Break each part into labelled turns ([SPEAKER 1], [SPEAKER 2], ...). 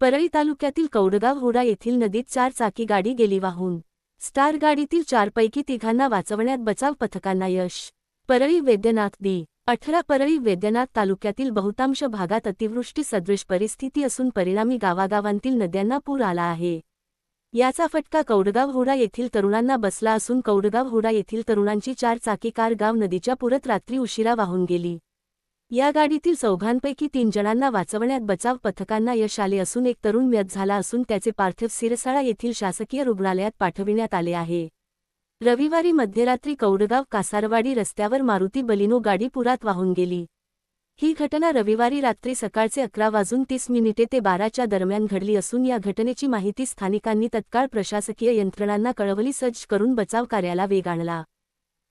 [SPEAKER 1] परळी तालुक्यातील कौडगाव हुडा येथील नदीत चार चाकी गाडी गेली वाहून. स्टार गाडीतील चारपैकी तिघांना वाचवण्यात बचाव पथकांना यश. परळी वैद्यनाथ दी अठरा परळी वैद्यनाथ तालुक्यातील बहुतांश भागात अतिवृष्टी सदृश परिस्थिती असून परिणामी गावागावांतील नद्यांना पूर आला आहे. याचा फटका कौडगाव हुडा येथील तरुणांना बसला असून कौडगाव होडा येथील तरुणांची चार चाकी कार गाव नदीच्या पुरत रात्री उशिरा वाहून गेली. या गाडीतील चौघांपैकी तीन जणांना वाचवण्यात बचाव पथकांना यश आले असून एक तरुण मयत झाला असून त्याचे पार्थिव सिरसाळा येथील शासकीय रुग्णालयात पाठविण्यात आले आहे. रविवारी मध्यरात्री कौडगाव कासारवाडी रस्त्यावर मारुती बलिनो गाडी पुरात वाहून गेली. ही घटना रविवारी रात्री सकाळचे अकरा वाजून तीस मिनिटे ते बाराच्या दरम्यान घडली असून या घटनेची माहिती स्थानिकांनी तत्काळ प्रशासकीय यंत्रणांना कळवली सज्ज करून बचाव कार्याला वेग आणला.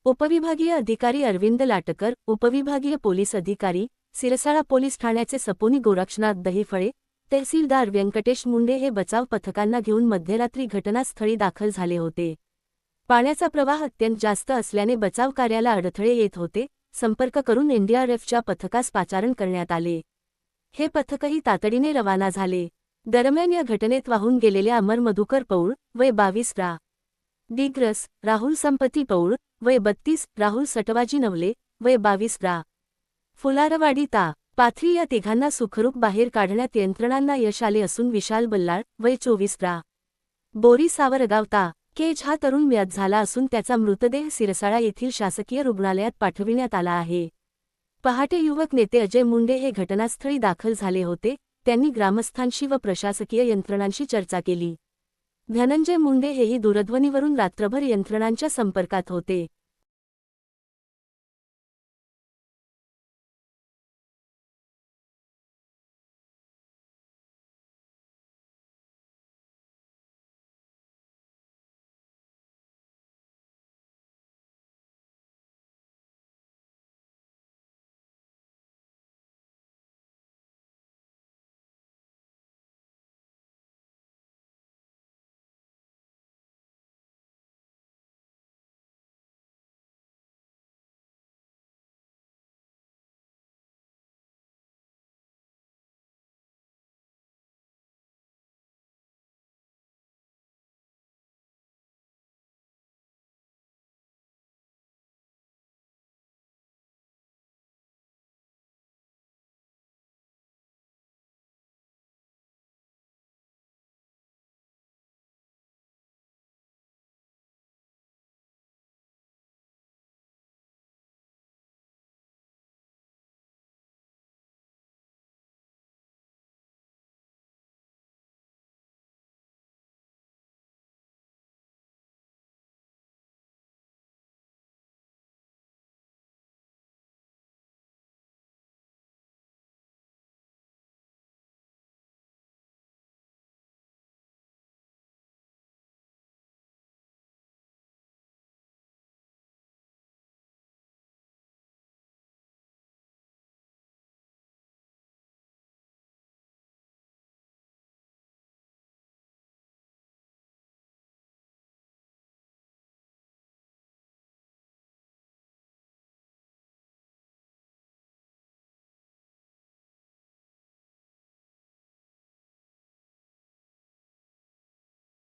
[SPEAKER 1] उपविभागीय अधिकारी अरविंद लाटकर उपविभागीय पोलीस अधिकारी सिरसाळा पोलीस ठाण्याचे सपोनी गोरक्षनाथ दहिफळे तहसीलदार व्यंकटेश मुंडे हे बचाव पथकांना घेऊन मध्यरात्री घटनास्थळी दाखल झाले होते. पाण्याचा प्रवाह अत्यंत जास्त असल्याने बचाव कार्याला अडथळे येत होते संपर्क करून एनडीआरएफच्या पथकास पाचारण करण्यात आले. हे पथकही तातडीने रवाना झाले. दरम्यान या घटनेत वाहून गेलेल्या अमर मधुकर पौळ वय बावीस रा. दिग्रस राहुल संपती पौळ वय बत्तीस राहुल सटवाजी नवले वय बावीस रा. फुलारवाडी ता. पाथरी या तिघांना सुखरूप बाहेर काढण्यात यंत्रणांना यश आले असून विशाल बल्लाळ वय चोवीस रा. बोरी सावरगावता केज हा तरुण म्यात झाला असून त्याचा मृतदेह सिरसाळा येथील शासकीय रुग्णालयात पाठविण्यात आला आहे. पहाटे युवक नेते अजय मुंडे हे घटनास्थळी दाखल झाले होते त्यांनी ग्रामस्थांशी व प्रशासकीय यंत्रणांशी चर्चा केली. धनंजय मुंडे हेही दूरध्वनीवरून रात्रभर यंत्रणांच्या संपर्कात होते.